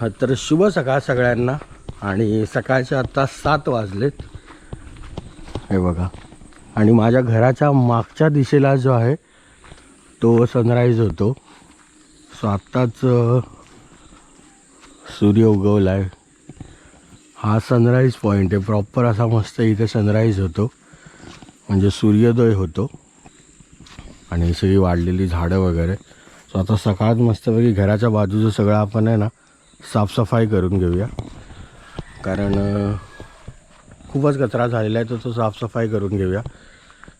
हा, तर शुभ सकाळ सगळ्यांना. आणि सकाळचे आत्ता सात वाजलेत. हे बघा. आणि माझ्या घराच्या मागच्या दिशेला जो आहे तो सनराईज होतो. सो आत्ताच सूर्य उगवला आहे हा सनराईज पॉईंट आहे. प्रॉपर असा मस्त इथे सनराईज होतो. म्हणजे सूर्योदय होतो. आणि सगळी वाढलेली झाडं वगैरे. सो आता सकाळात मस्तपैकी घराच्या बाजूचं सगळं आपण आहे ना साफसफाई करून घेऊया. कारण खूपच कचरा झालेला आहे तर तो साफसफाई करून घेऊया.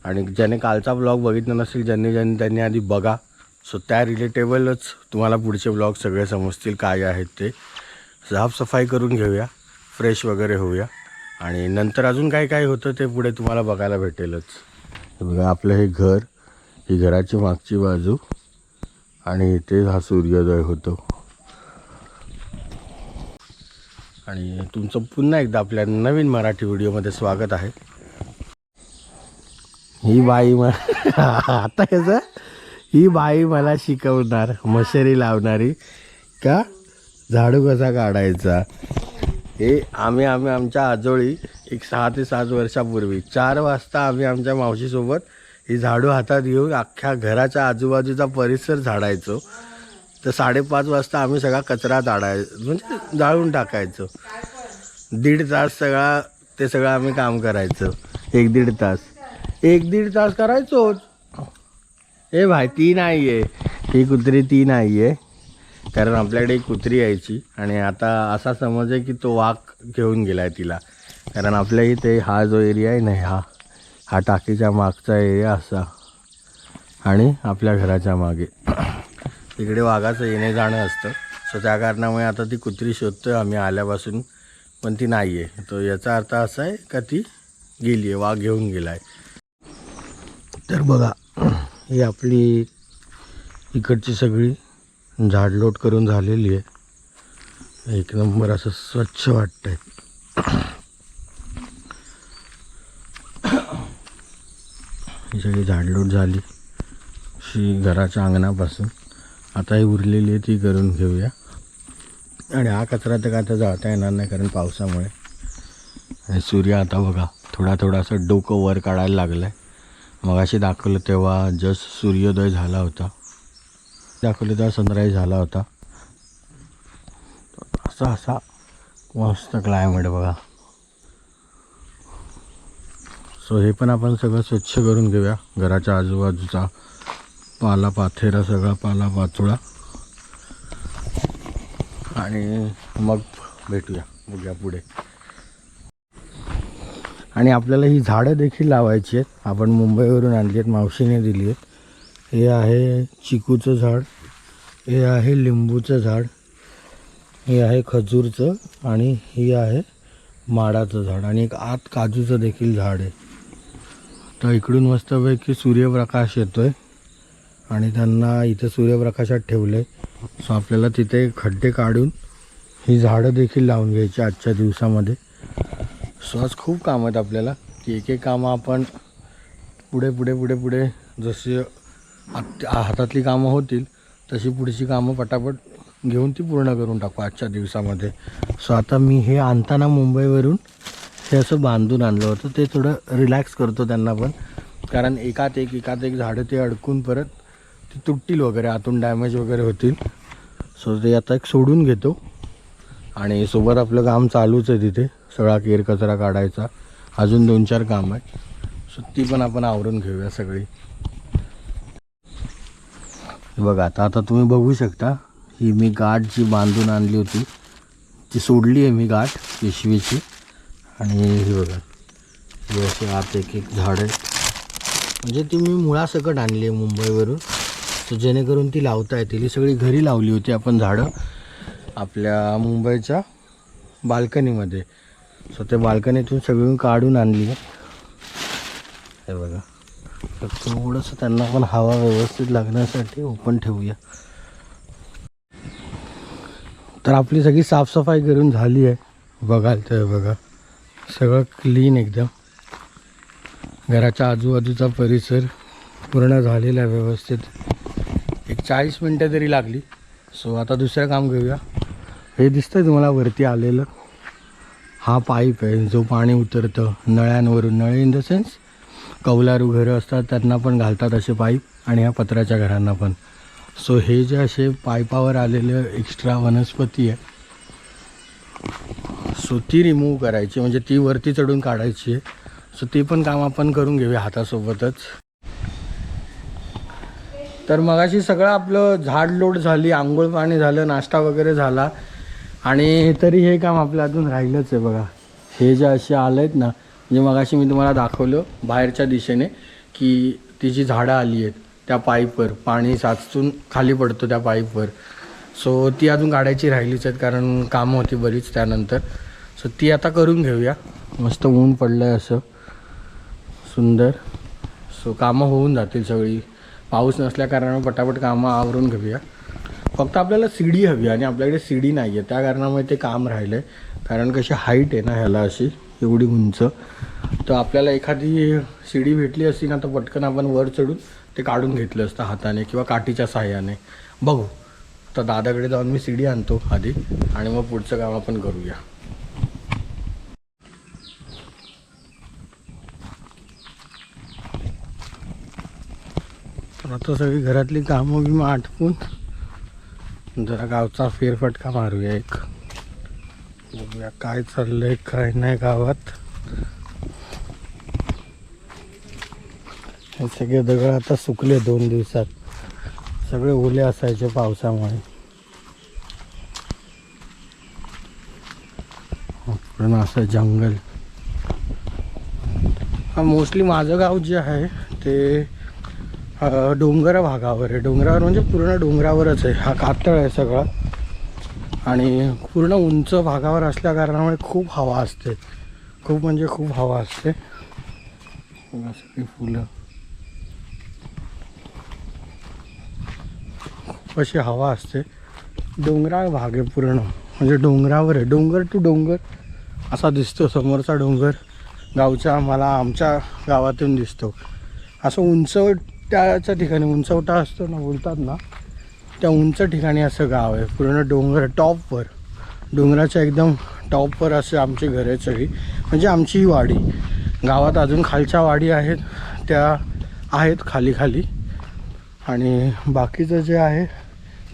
आणि ज्याने कालचा ब्लॉग बघितला नसेल ज्यांनी ज्यांनी त्यांनी आधी बघा. सो त्या रिलेटेबलच तुम्हाला पुढचे ब्लॉग सगळे समजतील काय आहेत ते. साफसफाई करून घेऊया फ्रेश वगैरे होऊया. आणि नंतर अजून काय काय होतं ते पुढे तुम्हाला बघायला भेटेलच. बघा आपलं हे घर ही घराची मागची बाजू. आणि इथे हा सूर्योदय होतो. आणि तुमचं पुन्हा एकदा आपल्या नवीन मराठी व्हिडिओमध्ये स्वागत आहे. ही बाई म आता कसं? ही बाई मला शिकवणार मशरी लावणारी का? झाडू कसा काढायचा? हे आम्ही आम्ही आमच्या आजोळी एक सहा ते सात वर्षापूर्वी चार वाजता आम्ही आमच्या मावशीसोबत ही झाडू हातात घेऊन अख्ख्या घराच्या आजूबाजूचा परिसर झाडायचो. तर साडेपाच वाजता आम्ही सगळा कचरा झाडाय म्हणजे जाळून टाकायचो. दीड तास सगळा ते सगळं आम्ही काम करायचो. एक दीड तास. एक दीड तास करायचो. ए भाई ती नाही आहे ही कुत्री ती नाही आहे कारण आपल्याकडे एक कुत्री यायची आणि आता असा समज आहे की तो वाघ घेऊन गेला आहे तिला. कारण आपल्या इथे हा जो एरिया आहे ना हा हा टाकीच्या मागचा एरिया असा. आणि आपल्या घराच्या मागे. तिकडे वाघाचं येणे जाणं असतं. सो त्या कारणामुळे आता ती कुत्री शोधतोय आम्ही आल्यापासून पण ती नाही आहे तो याचा अर्थ असा आहे का ती गेली आहे वाघ घेऊन गेला आहे तर बघा ही आपली इकडची सगळी झाडलोट करून झालेली आहे. एक नंबर असं स्वच्छ वाटतंय. ही सगळी झाडलोट झाली. शी घराच्या अंगणापासून. आता ही उरलेली आहे ती करून घेऊया. आणि हा कचरा तर काय आता जाता येणार नाही कारण पावसामुळे. आणि सूर्य आता बघा थोडा थोडासा डोकं वर काढायला लागलं आहे मगाशी दाखवलं तेव्हा जस्ट सूर्योदय झाला होता दाखवलं तेव्हा सनराईज झाला होता. असा असा मस्त क्लायमेट बघा. सो हे पण आपण सगळं स्वच्छ करून घेऊया घराच्या आजूबाजूचा. पाला पाथेरा सगळा पाला पाचोळा. आणि मग भेटूया बघूया पुढे. आणि आपल्याला ही झाडं देखील लावायची आहेत. आपण मुंबईवरून आणली आहेत मावशीने दिली आहेत हे आहे चिकूचं झाड हे आहे लिंबूचं झाड हे आहे खजूरचं आणि ही आहे माडाचं झाड. आणि एक आत काजूचं देखील झाड आहे. तर इकडून मस्तपैकी सूर्यप्रकाश येतो आहे आणि त्यांना इथे सूर्यप्रकाशात ठेवलं आहे सो आपल्याला तिथे खड्डे काढून ही झाडं देखील लावून घ्यायची आजच्या दिवसामध्ये. सो आज खूप काम आहेत आपल्याला. की एक एक कामं आपण पुढे पुढे पुढे पुढे जशी हातातली कामं होतील तशी पुढची कामं पटापट घेऊन ती पूर्ण करून टाकू आजच्या दिवसामध्ये. सो आता मी हे आणताना मुंबईवरून हे असं बांधून आणलं होतं. ते थोडं रिलॅक्स करतो त्यांना पण. कारण एकात एक एकात एक झाडं ते अडकून परत ती तुटतील वगैरे आतून डॅमेज वगैरे होतील. सो ते आता एक सोडून घेतो. आणि सोबत आपलं काम चालूच आहे तिथे सगळा केर कचरा काढायचा. अजून दोन चार काम आहे सो ती पण आपण आवरून घेऊया सगळी. बघा आता आता तुम्ही बघू शकता ही मी गाठ जी बांधून आणली होती ती सोडली आहे मी गाठ पिशवीची. आणि ही बघा ही अशी आत एक एक झाडं आहे म्हणजे ती मी मुळासकट आणली आहे मुंबईवरून. तर जेणेकरून ती लावता येतील. ही सगळी घरी लावली होती आपण झाडं आपल्या मुंबईच्या बाल्कनीमध्ये. सो ते बाल्कनीतून सगळी काढून आणली. हे बघा. तर थोडंसं त्यांना पण हवा व्यवस्थित लागण्यासाठी ओपन ठेवूया. तर आपली सगळी साफसफाई करून झाली आहे. बघाल तर बघा. सगळं क्लीन एकदम. घराच्या आजूबाजूचा परिसर पूर्ण झालेला आहे व्यवस्थित. एक चाळीस मिनटं तरी लागली. सो आता दुसरं काम घेऊया. हे दिसतंय तुम्हाला वरती आलेलं. हा पाईप आहे. जो पाणी उतरतं नळ्यांवरून. नळे इन द सेन्स कौलारू घरं असतात त्यांना पण घालतात असे पाईप आणि ह्या पत्र्याच्या घरांना पण. सो हे जे असे पाईपावर आलेलं एक्स्ट्रा वनस्पती आहे. सो ती रिमूव्ह करायची. म्हणजे ती वरती चढून काढायची आहे. सो ते पण काम आपण करून घेऊया हातासोबतच. तर मगाशी सगळं आपलं झाड लोड झाली आंघोळ पाणी झालं नाश्ता वगैरे झाला. आणि तरी हे काम आपलं अजून राहिलंच आहे बघा. हे जे असे आलं आहेत ना म्हणजे मगाशी मी तुम्हाला दाखवलं बाहेरच्या दिशेने की ती जी झाडं आली आहेत त्या पाईपवर पाणी साचून खाली पडतो त्या पाईपवर. सो ती अजून काढायची राहिलीच आहेत कारण कामं होती बरीच त्यानंतर. सो ती आता करून घेऊया. मस्त ऊन पडलं आहे असं. सुंदर. सो कामं होऊन जातील सगळी. पाऊस नसल्या कारणामुळे पटापट कामं आवरून घेऊया. फक्त आपल्याला सीडी हवी आणि आपल्याकडे सीडी नाही आहे. त्या कारणामुळे ते काम राहिलं आहे कारण कशी हाईट आहे ना ह्याला अशी एवढी उंच. तर आपल्याला एखादी सीडी भेटली असती ना तर पटकन आपण वर चढून ते काढून घेतलं असतं हाताने किंवा काठीच्या सहाय्याने. बघू. तर दादाकडे जाऊन मी सीडी आणतो आधी आणि मग पुढचं काम आपण करूया. आता सगळी घरातली कामं बिमं आटपून जरा गावचा फेरफटका मारूया एक. बघूया काय चाललंय काय नाही गावात. हे सगळे दगड आता सुकले दोन दिवसात. सगळे ओले असायचे पावसामुळे. पण असं जंगल. हा मोस्टली माझं गाव जे आहे ते डोंगर भागावर आहे. डोंगरावर म्हणजे पूर्ण डोंगरावरच आहे. हा कातळ आहे सगळा. आणि पूर्ण उंच भागावर असल्या कारणामुळे खूप हवा असते. खूप म्हणजे खूप हवा असते. सगळी फुलं. खूप अशी हवा असते. डोंगराळ भाग आहे पूर्ण. म्हणजे डोंगरावर आहे. डोंगर टू डोंगर असा दिसतो समोरचा डोंगर. गावच्या मला आमच्या गावातून दिसतो. असं उंच त्याच्या ठिकाणी उंचवटा असतो ना बोलतात ना त्या उंच ठिकाणी असं गाव आहे. पूर्ण डोंगर टॉपवर. डोंगराच्या एकदम टॉपवर असे आमची घर आहेत सगळी. म्हणजे आमची वाडी. गावात अजून खालच्या वाडी आहेत त्या आहेत खाली खाली. आणि बाकीचं जे आहे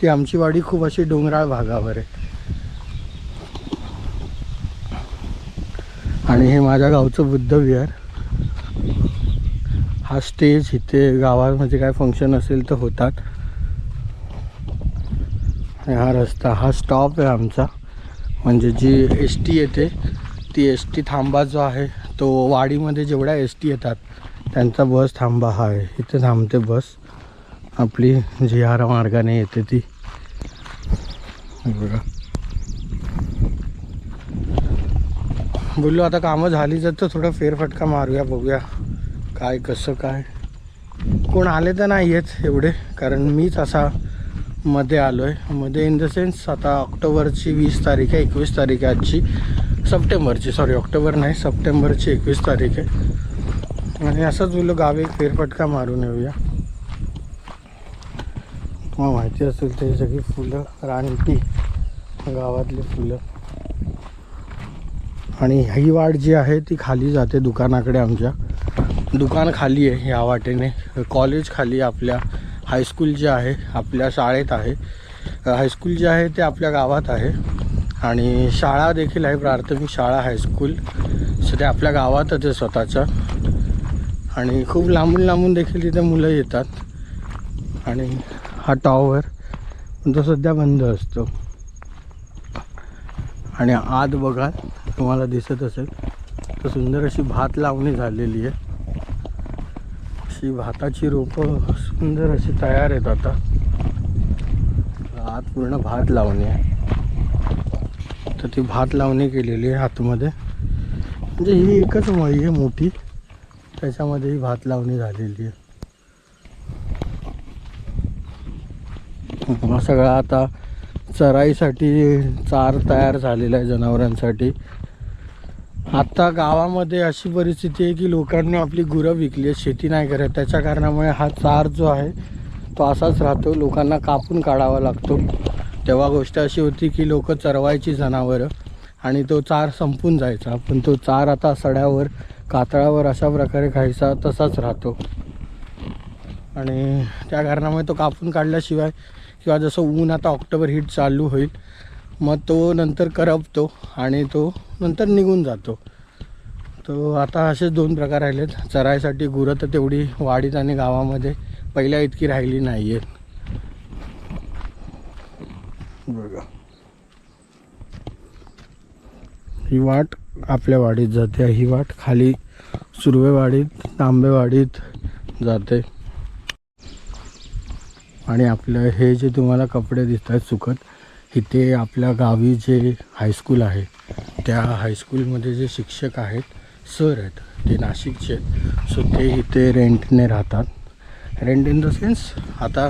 ती आमची वाडी खूप अशी डोंगराळ भागावर आहे. आणि हे माझ्या गावचं बुद्ध विहार हा स्टेज इथे गावामध्ये काय फंक्शन असेल तर होतात. हा रस्ता हा स्टॉप आहे आमचा. म्हणजे जी एस टी येते ती एस टी थांबा जो आहे तो वाडीमध्ये जेवढ्या एस टी येतात त्यांचा बस थांबा हा आहे. इथे थांबते बस. आपली जी आर मार्गाने येते ती. बघा. बोललो आता कामं झाली तर तर थोडं फेरफटका मारूया बघूया. काय कसं काय? कोण आले तर नाही आहेत एवढे कारण मीच असा मध्ये आलो आहे मध्ये इन द सेन्स आता ऑक्टोबरची वीस तारीख आहे एकवीस तारीख आहे आजची. सप्टेंबरची सॉरी ऑक्टोबर नाही सप्टेंबरची एकवीस तारीख आहे. आणि असंच बोललो गावी एक फेरफटका मारून येऊया. तुम्हाला माहिती असेल ते सगळी फुलं रानटी गावातली फुलं. आणि ही वाट जी आहे ती खाली जाते दुकानाकडे आमच्या. दुकान खाली आहे या वाटेने. कॉलेज खाली आहे आपल्या हायस्कूल जे आहे आपल्या शाळेत आहे. हायस्कूल जे आहे ते आपल्या गावात आहे. आणि शाळा देखील आहे प्राथमिक शाळा हायस्कूल सो ते आपल्या गावातच आहे स्वतःच्या आणि खूप लांबून लांबून देखील तिथे मुलं येतात. आणि हा टॉवर तो सध्या बंद असतो. आणि आत बघा तुम्हाला दिसत असेल तर सुंदर अशी भात लावणी झालेली आहे. अशी भाताची रोपं सुंदर अशी तयार आहेत आता. आत पूर्ण भात लावणी आहे. तर ती भात लावणी केलेली आहे आतमध्ये. म्हणजे ही एकच मळी आहे मोठी. त्याच्यामध्ये ही भात लावणी झालेली आहे. सगळा आता चराईसाठी चार तयार झालेला आहे जनावरांसाठी. आता गावामध्ये अशी परिस्थिती आहे की लोकांनी आपली गुरं विकली आहेत शेती नाही करत. त्याच्या कारणामुळे हा चार जो आहे तो असाच राहतो. लोकांना कापून काढावा लागतो. तेव्हा गोष्ट अशी होती की लोक चरवायची जनावरं आणि तो चार संपून जायचा. पण तो चार आता सड्यावर कातळावर अशा प्रकारे खायचा तसाच राहतो. आणि त्या कारणामुळे तो कापून काढल्याशिवाय किंवा जसं ऊन आता ऑक्टोबर हीट चालू होईल मग तो नंतर करपतो आणि तो नंतर निघून जातो. तो आता असेच दोन प्रकार राहिलेत. चरायसाठी गुरं तर तेवढी वाडीत आणि गावामध्ये पहिल्या इतकी राहिली नाही आहेत बघा. ही वाट आपल्या वाडीत जाते. ही वाट खाली सुर्वेवाडीत तांबेवाडीत जाते. आणि आपलं हे जे तुम्हाला कपडे दिसत आहेत सुकत इथे आपल्या गावी जे हायस्कूल आहे त्या हायस्कूलमध्ये जे शिक्षक आहेत सर आहेत ते नाशिकचे आहेत. सो ते इथे रेंटने राहतात. रेंट इन द सेन्स आता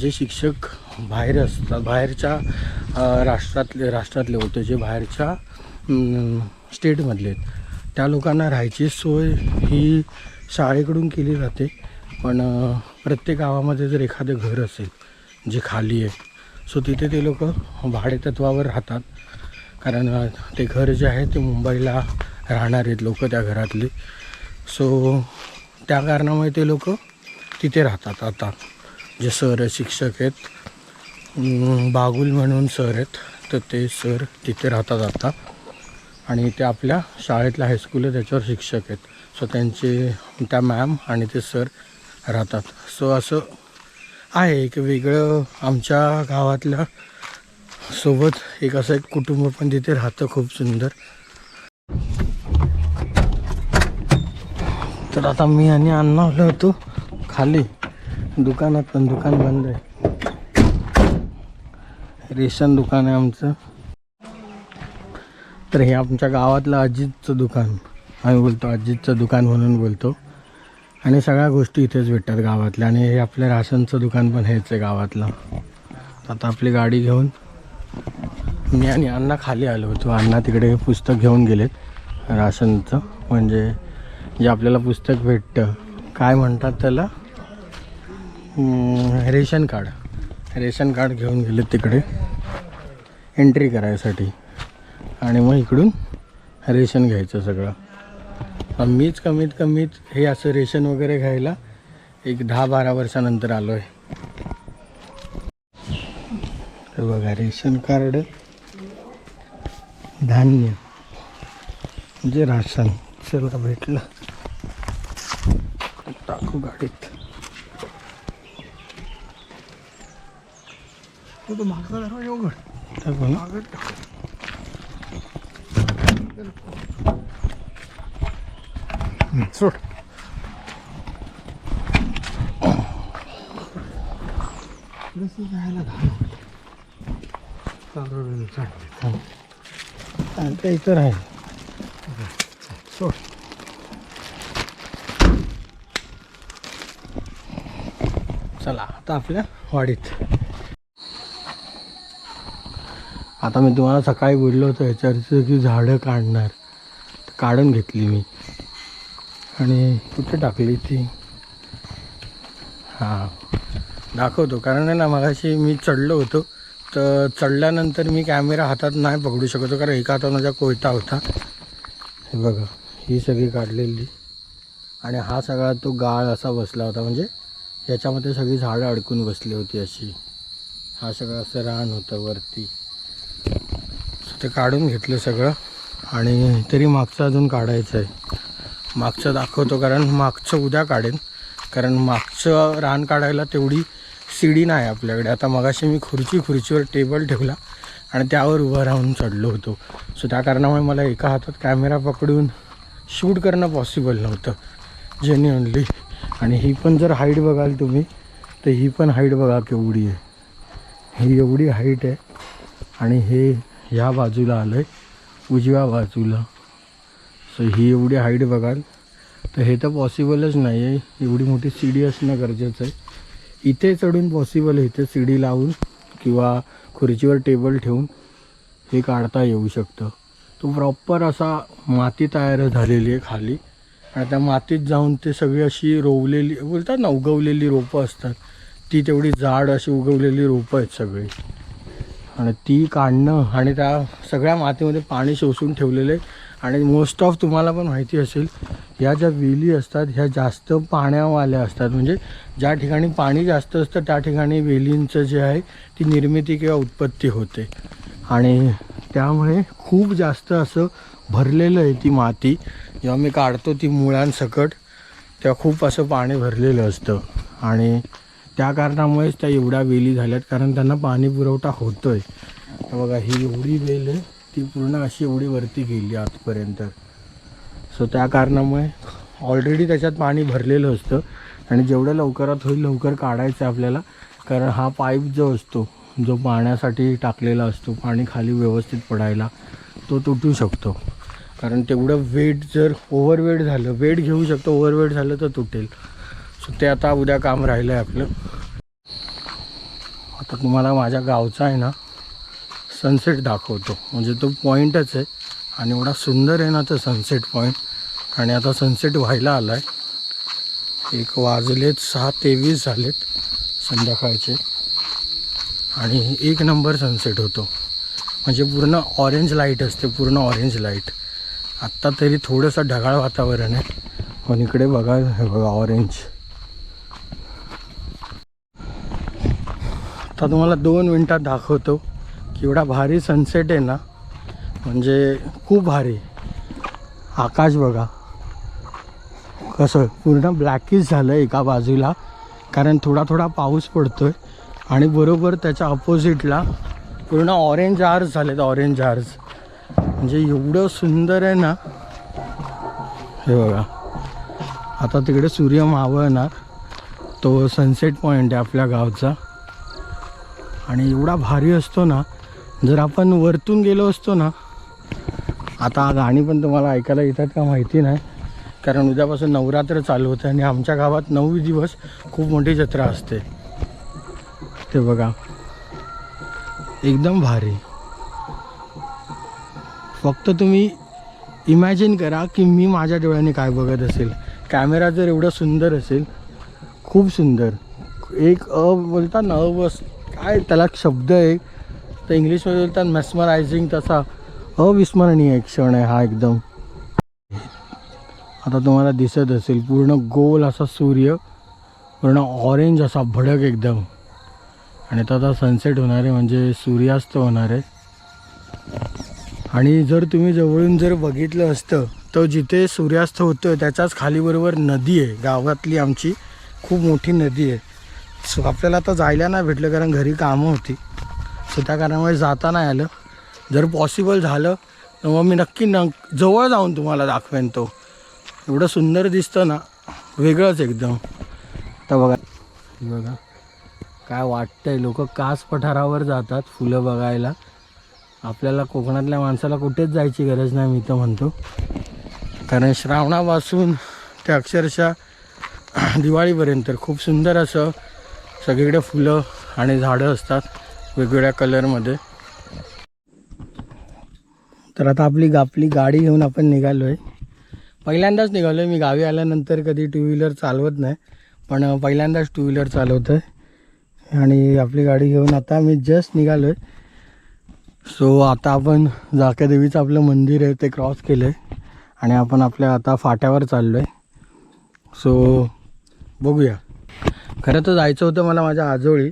जे शिक्षक बाहेर असतात बाहेरच्या राष्ट्रातले राष्ट्रातले होते जे बाहेरच्या स्टेटमधले आहेत त्या लोकांना राहायची सोय ही शाळेकडून केली जाते. पण प्रत्येक गावामध्ये जर एखादं घर असेल जे खाली आहे सो तिथे ते लोक भाडेतत्वावर राहतात. कारण ते घर जे आहे ते मुंबईला राहणार आहेत लोक त्या घरातली. सो त्या कारणामुळे ते लोक तिथे राहतात आता. जे सर शिक्षक आहेत बागुल म्हणून सर आहेत तर ते सर तिथे राहतात आता. आणि ते आपल्या शाळेतला हायस्कूल आहे त्याच्यावर शिक्षक आहेत. सो त्यांचे त्या मॅम आणि ते सर राहतात. सो असं आहे एक वेगळं आमच्या गावातल्या सोबत एक असं एक कुटुंब पण तिथे राहतं खूप सुंदर. तर आता मी आणि अण्णा आलो होतो खाली. दुकानात पण दुकान बंद आहे. रेशन दुकान आहे आमचं. तर हे आमच्या गावातलं अजितचं दुकान. आम्ही बोलतो अजितचं दुकान म्हणून बोलतो. आणि सगळ्या गोष्टी इथेच भेटतात गावातल्या. आणि हे आपल्या राशनचं दुकान पण हेच आहे गावातलं. आता आपली गाडी घेऊन मी आणि अण्णा खाली आलो होतो. अण्णा तिकडे पुस्तक घेऊन गेलेत. राशनचं. म्हणजे जे आपल्याला पुस्तक भेटतं. काय म्हणतात त्याला? Ration card. रेशन कार्ड घेऊन गेले तिकडे. एंट्री करायसाठी. आणि मग इकडून रेशन घ्यायचं सगळं. मीच कमीत कमीत हे असं रेशन वगैरे घ्यायला एक दहा बारा वर्षानंतर आलो आहे हे बघा रेशन कार्ड धान्य म्हणजे राशन चला भेटलं टाकू गाडीत. टाकू ना. सोड. आता इथं आहे सोड चला आता आपल्या वाडीत. आता मी तुम्हाला सकाळी बोललो होतो ह्याच्यावरचं की झाडं काढणार. तर काढून घेतली मी. आणि कुठे टाकली ती? हां. दाखवतो. कारण आहे ना मगाशी मी चढलो होतो. तर चढल्यानंतर मी कॅमेरा हातात नाही पकडू शकतो कारण एका हातात माझा कोयता होता. हे बघा ही सगळी काढलेली. आणि हा सगळा तो गाळ असा बसला होता म्हणजे याच्यामध्ये सगळी झाडं अडकून बसली होती अशी. हा सगळं असं रान होतं वरती. ते काढून घेतलं सगळं. आणि तरी मागचं अजून काढायचं आहे. मागचं दाखवतो कारण मागचं उद्या काढेन. कारण मागचं रान काढायला तेवढी सीडी नाही आपल्याकडे. आता मगाशी मी खुर्ची खुर्चीवर टेबल ठेवला आणि त्यावर उभं राहून चढलो होतो. सो त्या कारणामुळे मला एका हातात कॅमेरा पकडून शूट करणं पॉसिबल नव्हतं. जेन्युअनली आणि ही पण जर हाईट बघाल तुम्ही तर ही पण हाईट बघा केवढी आहे. ही एवढी हाईट आहे. आणि हे ह्या बाजूला आलं आहे उजव्या बाजूला. सो ही एवढी हाईट बघाल तर हे तर पॉसिबलच नाही आहे एवढी मोठी सीडी असणं गरजेचं आहे. इथे चढून पॉसिबल आहे. इथे सीडी लावून किंवा खुर्चीवर टेबल ठेवून हे काढता येऊ शकतं. तो प्रॉपर असा माती तयार झालेली आहे खाली. आणि त्या मातीत जाऊन ते सगळी अशी रोवलेली बोलतात ना उगवलेली रोपं असतात. ती तेवढी जाड अशी उगवलेली रोपं आहेत सगळी. आणि ती काढणं आणि त्या सगळ्या मातीमध्ये पाणी शोषून ठेवलेलं आहे. आणि मोस्ट ऑफ तुम्हाला पण माहिती असेल ह्या ज्या वेली असतात ह्या जास्त पाण्यावाल्या असतात. म्हणजे ज्या ठिकाणी पाणी जास्त असतं त्या ठिकाणी वेलींचं जे आहे ती निर्मिती किंवा उत्पत्ती होते. आणि त्यामुळे खूप जास्त असं भरलेलं आहे ती माती. जेव्हा मी काढतो ती मुळांसकट तेव्हा खूप असं पाणी भरलेलं असतं. आणि त्या कारणामुळेच त्या एवढ्या वेली झाल्यात कारण त्यांना पाणी पुरवठा होतो आहे बघा ही एवढी वेल आहे. ती पूर्ण अशी एवढी वरती गेली आजपर्यंत सो त्या कारणामुळे ऑलरेडी त्याच्यात पाणी भरलेलं असतं आणि जेवढं लवकरात होईल लवकर काढायचं आहे आपल्याला कारण हा पाईप जो असतो जो पाण्यासाठी टाकलेला असतो पाणी खाली व्यवस्थित पडायला तो तुटू शकतो. कारण तेवढं वेट जर ओव्हरवेट झालं वेट घेऊ शकतो ओव्हरवेट झालं तर तुटेल. सो ते आता उद्या काम राहिलं आहे आपलं. आता तुम्हाला माझ्या गावचा आहे ना सनसेट दाखवतो. म्हणजे तो पॉईंटच आहे. आणि एवढा सुंदर आहे ना तो सनसेट पॉईंट आणि आता सनसेट व्हायला आला आहे एक वाजलेत सहा तेवीस झालेत संध्याकाळचे. आणि एक नंबर सनसेट होतो. म्हणजे पूर्ण ऑरेंज लाइट असते पूर्ण ऑरेंज लाइट आत्ता तरी थोडंसं ढगाळ वातावरण आहे. पण इकडे बघा हे बघा ऑरेंज आता तुम्हाला दोन मिनटात दाखवतो. केवढा एवढा भारी सनसेट आहे ना म्हणजे खूप भारी. आकाश बघा. कसं पूर्ण ब्लॅकिश झालं एका बाजूला कारण थोडा थोडा पाऊस पडतोय आणि बरोबर त्याच्या अपोजिटला पूर्ण ऑरेंज आर्स झालेत ऑरेंज आर्स म्हणजे एवढं सुंदर आहे ना. हे बघा. आता तिकडे सूर्य मावळणार. तो सनसेट पॉईंट आहे आपल्या गावचा. आणि एवढा भारी असतो ना जर आपण वरतून गेलो असतो ना आता गाणी पण तुम्हाला ऐकायला येतात का माहिती नाही. कारण उद्यापासून नवरात्र चालू होतं आणि आमच्या गावात नऊ दिवस खूप मोठी जत्रा असते. ते बघा. एकदम भारी. फक्त तुम्ही इमॅजिन करा की मी माझ्या डोळ्याने काय बघत असेल. कॅमेरा जर एवढा सुंदर असेल खूप सुंदर. एक अ बोलतात ना अवस काय त्याला शब्द आहे? तर इंग्लिशमध्ये बोलतात मेस्मरायझिंग तसा अविस्मरणीय क्षण आहे हा एकदम. आता तुम्हाला दिसत असेल पूर्ण गोल असा सूर्य पूर्ण ऑरेंज असा भडक एकदम. आणि तो आता सनसेट होणार आहे म्हणजे सूर्यास्त होणार आहे. आणि जर तुम्ही जवळून जर बघितलं असतं तर जिथे सूर्यास्त होतो त्याच्याच खालीबरोबर नदी आहे. गावातली आमची खूप मोठी नदी आहे. सो आपल्याला आता जायला नाही भेटलं कारण घरी कामं होती. सो त्या कारणामुळे जाता नाही आलं. जर पॉसिबल झालं तर मग मी नक्की न जवळ जाऊन तुम्हाला दाखवेन तो. एवढं सुंदर दिसतं ना वेगळंच एकदम. तर बघा बघा काय वाटतंय. लोक कास पठारावर जातात फुलं बघायला. आपल्याला कोकणातल्या माणसाला कुठेच जायची गरज नाही मी तर म्हणतो. कारण श्रावणापासून ते अक्षरशः दिवाळीपर्यंत खूप सुंदर असं सगळीकडे फुलं आणि झाडं असतात. वेगवेगळ्या कलरमध्ये तर आता आपली आपली गाडी घेऊन आपण निघालो आहे पहिल्यांदाच निघालो आहे मी. गावी आल्यानंतर कधी टू व्हीलर चालवत नाही पण पहिल्यांदाच टू व्हीलर चालवतो आहे आणि आपली गाडी घेऊन आता मी जस्ट निघालो आहे सो आता आपण जाक्या देवीचं आपलं मंदिर आहे ते क्रॉस केलं आहे आणि आपण आपल्या आता फाट्यावर चाललो आहे सो बघूया. खरं तर जायचं होतं मला माझ्या आजोळी.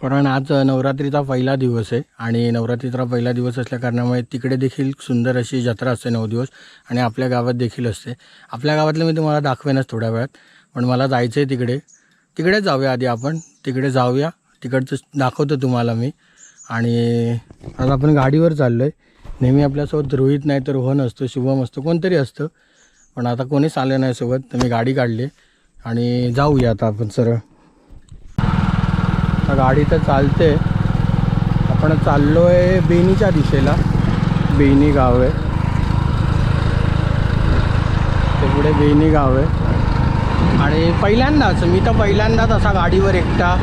कारण आज नवरात्रीचा पहिला दिवस आहे आणि नवरात्रीचा पहिला दिवस असल्या कारणामुळे तिकडे देखील सुंदर अशी जत्रा असते नऊ दिवस आणि आपल्या गावात देखील असते. आपल्या गावातलं मी तुम्हाला दाखवेनच थोड्या वेळात पण मला जायचं आहे तिकडे तिकडेच जाऊया आधी आपण. तिकडे जाऊया. तिकडचं दाखवतो तुम्हाला मी. आणि आज आपण गाडीवर चाललो आहे नेहमी आपल्यासोबत रोहित नाही तर रोहन असतो शुभम असतो कोणतरी असतं. पण आता कोणीच आलं नाही सोबत. तर मी गाडी काढली. आणि जाऊया आता आपण सरळ. गाडी तर चालते. आपण चाललो आहे बेनीच्या दिशेला. बेनी गाव आहे. ते पुढे बेनी गाव आहे. आणि पहिल्यांदाच मी तर पहिल्यांदाच असा गाडीवर एकटा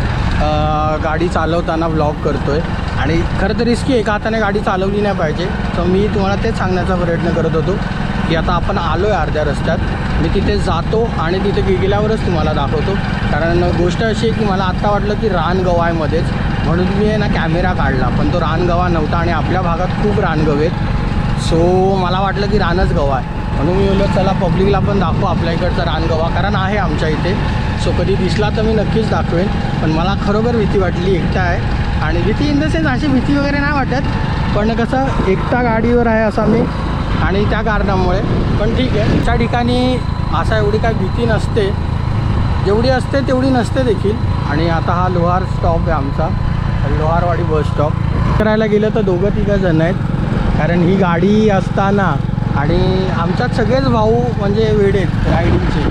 गाडी चालवताना ब्लॉग करतो आहे आणि खरं तर रिस्की एका हाताने गाडी चालवली नाही पाहिजे. तर मी तुम्हाला तेच सांगण्याचा प्रयत्न करत होतो. की आता आपण आलो आहे अर्ध्या रस्त्यात. मी तिथे जातो आणि तिथे गेल्यावरच तुम्हाला दाखवतो. कारण गोष्ट अशी आहे की मला आत्ता वाटलं की रानगवायमध्येच म्हणून मी आहे ना कॅमेरा काढला. पण तो रानगवा नव्हता आणि आपल्या भागात खूप रानगवे आहेत. सो मला वाटलं की रानच गवा आहे म्हणून मी बोललो चला पब्लिकला पण दाखवू आपल्या इकडचा रानगवा कारण आहे आमच्या इथे. सो कधी दिसला तर मी नक्कीच दाखवेन. पण मला खरोखर भीती वाटली. एकटा आहे. आणि भीती इन द सेन्स अशी भीती वगैरे नाही वाटत. पण कसं एकटा गाडीवर आहे असा मी आणि त्या कारणामुळे. पण ठीक आहे त्या ठिकाणी असा एवढी काय भीती नसते. जेवढी असते तेवढी नसते देखील. आणि आता हा लोहार स्टॉप आहे आमचा. Loharwadi bus stop. करायला गेलं तर दोघं तिघं जण आहेत. कारण ही गाडी असताना आणि आमच्यात सगळेच भाऊ म्हणजे वेडे आहेत रायडिंगचे.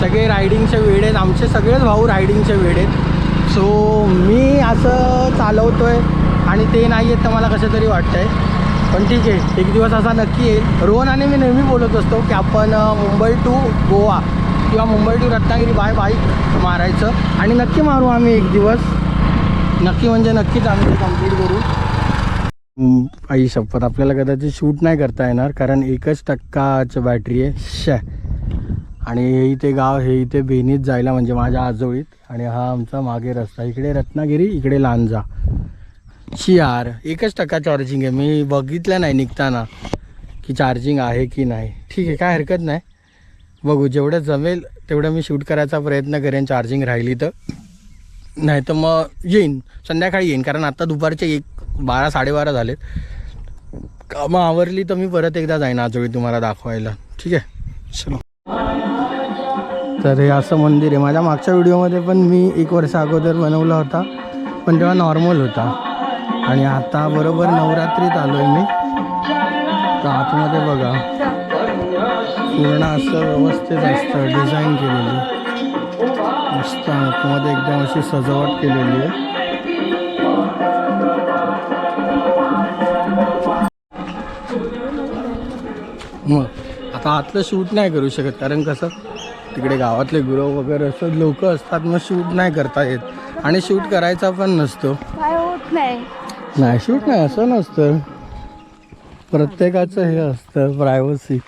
सगळे रायडिंगचे वेड आहेत आमचे सगळेच भाऊ रायडिंगचे वेड आहेत सो मी असं चालवतो आहे आणि ते नाही आहेत तर मला कसं तरी वाटतं आहे पण ठीक आहे एक दिवस असा नक्की येईल. रोहन आणि मी नेहमी बोलत असतो की आपण मुंबई टू गोवा किंवा Mumbai to Ratnagiri by bike मारायचं. आणि नक्की मारू आम्ही एक दिवस. नक्की म्हणजे नक्कीच आम्ही ते कंप्लीट करू. आई शपथ. आपल्याला कदाचित शूट नाही करता येणार कारण एकच टक्काचं बॅटरी आहे. शॅ. आणि हे इथे गाव हे इथे बेनीत जायला म्हणजे माझ्या आजोळीत. आणि हा आमचा मागे रस्ता. इकडे रत्नागिरी इकडे लांजा. शियार. एकच टक्का चार्जिंग आहे. मी बघितलं नाही निघताना की चार्जिंग आहे की नाही. ठीक आहे काय हरकत नाही. बघू जेवढं जमेल तेवढं मी शूट करायचा प्रयत्न करेन चार्जिंग राहिली तर. नाही तर मग येईन. संध्याकाळी येईन. कारण आत्ता दुपारचे एक बारा साडेबारा झालेत. कामं आवरली तर मी परत एकदा जाईन आजोळी तुम्हाला दाखवायला. ठीक आहे? चलो. तर हे असं मंदिर आहे. माझ्या मागच्या व्हिडिओमध्ये पण मी एक वर्ष अगोदर बनवला होता पण तेव्हा नॉर्मल होता. आणि आता बरोबर नवरात्रीत आलो आहे मी. तर आतमध्ये बघा पूर्ण असं व्यवस्थित असतं डिझाईन केलेली. मस्त आतमध्ये एकदम अशी सजावट केलेली आहे. मग आता आतलं शूट नाही करू शकत कारण कसं? तिकडे गावातले गुरव वगैरे असं लोक असतात मग शूट नाही करता येत. आणि शूट करायचा पण नसतो. काय होत नाही. नाही शूट नाही असं नसतं. प्रत्येकाचं हे असतं प्रायव्हसी